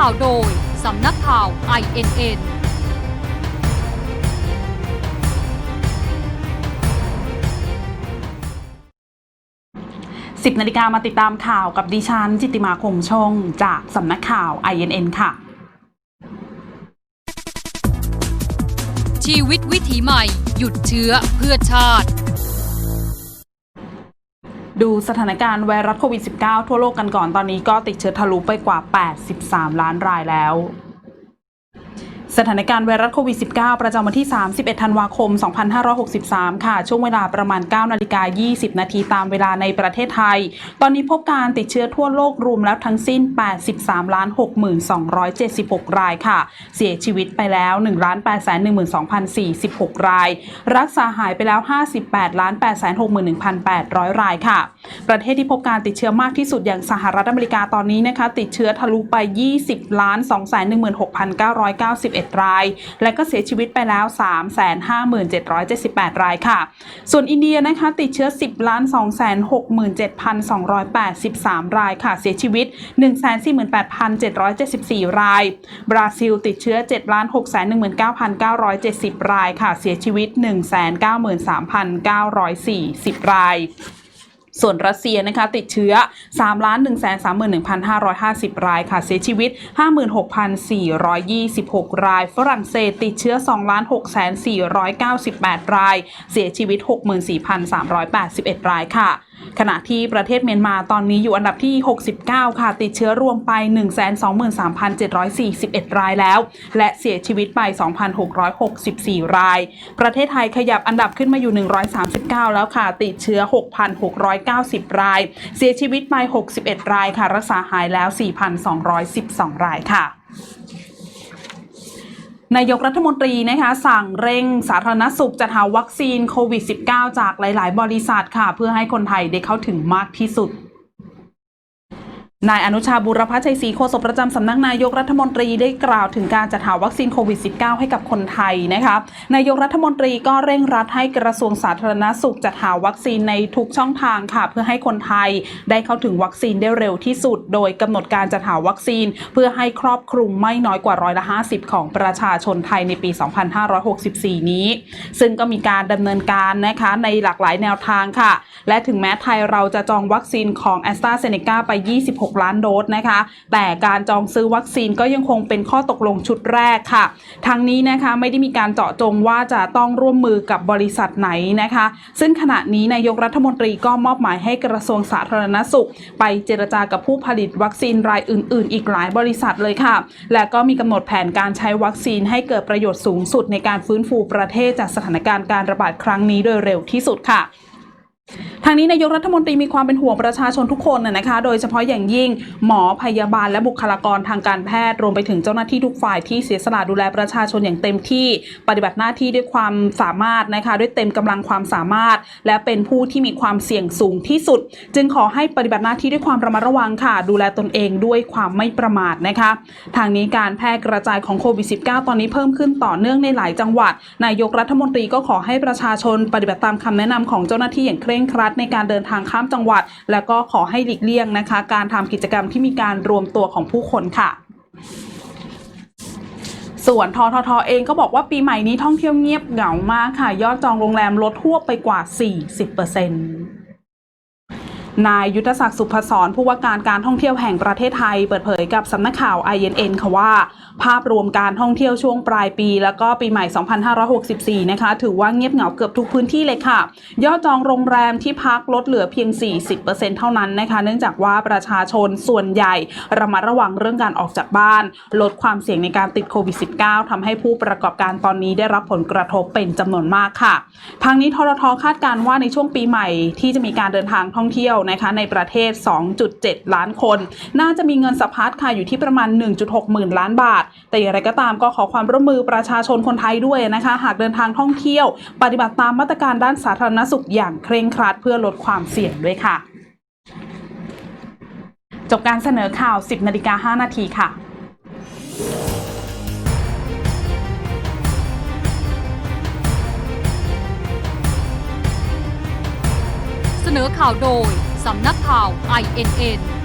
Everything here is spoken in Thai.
ข่าวโดย สำนักข่าว INN 10นาฬิกามาติดตามข่าวกับดิฉัน จิตติมาคงชง จากสำนักข่าว INN ค่ะ ชีวิตวิถีใหม่ หยุดเชื้อเพื่อชาติ ดูสถานการณ์ไวรัสโควิด -19 ทั่วโลกกันก่อนตอนนี้ก็ติดเชื้อทะลุไปกว่า 83 ล้านรายแล้ว สถานการณ์ไวรัสโควิด -19 ประจำวันที่ 31 ธันวาคม 2563 ค่ะ ช่วงเวลาประมาณ 9 นาฬิกา 20 นาทีตามเวลาในประเทศไทย ตอนนี้พบการติดเชื้อทั่วโลกรวมแล้วทั้งสิ้น 83 ล้าน 6276 รายค่ะ เสียชีวิตไปแล้ว1 8 1 2 0 4 6 ราย รักษาหายไปแล้ว 58 ล้าน8 6 1 8 0 0 รายค่ะ ประเทศที่พบการติดเชื้อมากที่สุดอย่างสหรัฐอเมริกาตอนนี้นะคะ ติดเชื้อทะลุไป 20 ล้าน 2 1 6 9 9 1ราย และก็เสียชีวิตไปแล้ว 357,778 รายค่ะ ส่วนอินเดียนะคะติดเชื้อ 10ล้าน267,283 รายค่ะ เสียชีวิต 148,774 ราย บราซิลติดเชื้อ7ล้าน619,970 รายค่ะ เสียชีวิต 193,940 ราย ส่วนรัสเซียนะคะติดเชื้อ 3 ล้าน 1 3 1 5 5 0 รายค่ะ เสียชีวิต 56,426 ราย ฝรั่งเศสติดเชื้อ 2 ล้าน6 498 ราย เสียชีวิต 64,381 รายค่ะ ขณะที่ประเทศเมียนมาตอนนี้อยู่อันดับที่ 69 ค่ะ ติดเชื้อรวมไป 123,741 รายแล้ว และเสียชีวิตไป 2,664 ราย ประเทศไทยขยับอันดับขึ้นมาอยู่ 139 แล้วค่ะ ติดเชื้อ 6,600 6,690 ราย เสียชีวิตไป61 รายค่ะ รักษาหายแล้ว 4,212 รายค่ะนายกรัฐมนตรีนะคะสั่งเร่งสาธารณสุขจัดหาวัคซีนโควิด -19 จากหลาย ๆ บริษัทค่ะ เพื่อให้คนไทยได้เข้าถึงมากที่สุด นายอนุชาบุรพชัยศรีโฆษกประจำสำนักนายกรัฐมนตรีได้กล่าวถึงการจัดหาวัคซีนโควิด -19 ให้กับคนไทยนะคะนายกรัฐมนตรีก็เร่งรัดให้กระทรวงสาธารณสุขจัดหาวัคซีนในทุกช่องทางค่ะ เพื่อให้คนไทยได้เข้าถึงวัคซีนได้เร็วที่สุด โดยกำหนดการจัดหาวัคซีน เพื่อให้ครอบคลุมไม่น้อยกว่าร้อยละ50 ของประชาชนไทยในปี 2564 นี้ ซึ่งก็มีการดำเนินการนะคะในหลากหลายแนวทางค่ะ และถึงแม้ไทยเราจะจองวัคซีนของ a s t r a z เซ e c a ไป 26ล้านโดสนะคะ แต่การจองซื้อวัคซีนก็ยังคงเป็นข้อตกลงชุดแรกค่ะ ทั้งนี้นะคะไม่ได้มีการเจาะจงว่าจะต้องร่วมมือกับบริษัทไหนนะคะ ซึ่งขณะนี้นายกรัฐมนตรีก็มอบหมายให้กระทรวงสาธารณสุข ไปเจรจากับผู้ผลิตวัคซีนรายอื่น ๆ อีกหลายบริษัทเลยค่ะ และก็มีกำหนดแผนการใช้วัคซีนให้เกิดประโยชน์สูงสุดในการฟื้นฟูประเทศจากสถานการณ์การระบาดครั้งนี้โดยเร็วที่สุดค่ะ ทางนี้นายกรัฐมนตรีมีความเป็นห่วงประชาชนทุกคนนะนะคะ โดยเฉพาะอย่างยิ่งหมอพยาบาลและบุคลากรทางการแพทย์รวมไปถึงเจ้าหน้าที่ทุกฝ่ายที่เสียสละดูแลประชาชนอย่างเต็มที่ ปฏิบัติหน้าที่ด้วยความสามารถนะคะ ด้วยเต็มกำลังความสามารถ และเป็นผู้ที่มีความเสี่ยงสูงที่สุด จึงขอให้ปฏิบัติหน้าที่ด้วยความระมัดระวังค่ะ ดูแลตนเองด้วยความไม่ประมาทนะคะ ทางนี้การแพร่กระจายของโควิด -19 ตอนนี้เพิ่มขึ้นต่อเนื่องในหลายจังหวัด นายกรัฐมนตรีก็ขอให้ประชาชนปฏิบัติตามคำแนะนำของเจ้าหน้าที่อย่างเคร่งครัดในการเดินทางข้ามจังหวัด และก็ขอให้หลีกเลี่ยงนะคะ การทำกิจกรรมที่มีการรวมตัวของผู้คนค่ะส่วนทททเองก็บอกว่าปีใหม่นี้ท่องเที่ยวเงียบเหงามากค่ะ ยอดจองโรงแรมลดทั่วไปกว่า 40%น นายยุทธศักดิ์สุพศรผู้ว่าการการท่องเที่ยวแห่งประเทศไทย เปิดเผยกับสำนักข่าว INN ค่ะว่า ภาพรวมการท่องเที่ยวช่วงปลายปี แล้วก็ปีใหม่ 2564 นะคะ ถือว่าเงียบเหงาเกือบทุกพื้นที่เลยค่ะ ยอดจองโรงแรมที่พักลดเหลือเพียง 40%เท่านั้นนะคะ เนื่องจากว่าประชาชนส่วนใหญ่ระมัดระวังเรื่องการออกจากบ้าน ลดความเสี่ยงในการติดโควิด -19 ทำให้ผู้ประกอบการตอนนี้ได้รับผลกระทบเป็นจำนวนมากค่ะ ทางนี้ทรทคาดการณ์ว่าในช่วงปีใหม่ที่จะมีการเดินทางท่องเที่ยวนะคะในประเทศ 2.7 ล้านคน น่าจะมีเงินสะพัดค่ะอยู่ที่ประมาณ 1.6 หมื่นล้านบาท แต่อย่างไรก็ตามก็ขอความร่วมมือประชาชนคนไทยด้วยนะคะ หากเดินทางท่องเที่ยว ปฏิบัติตามมาตรการด้านสาธารณสุขอย่างเคร่งครัดเพื่อลดความเสี่ยงด้วยค่ะ จบการเสนอข่าว 10นาฬิกา5นาทีค่ะเสนอข่าวโดย สำนักข่าว INN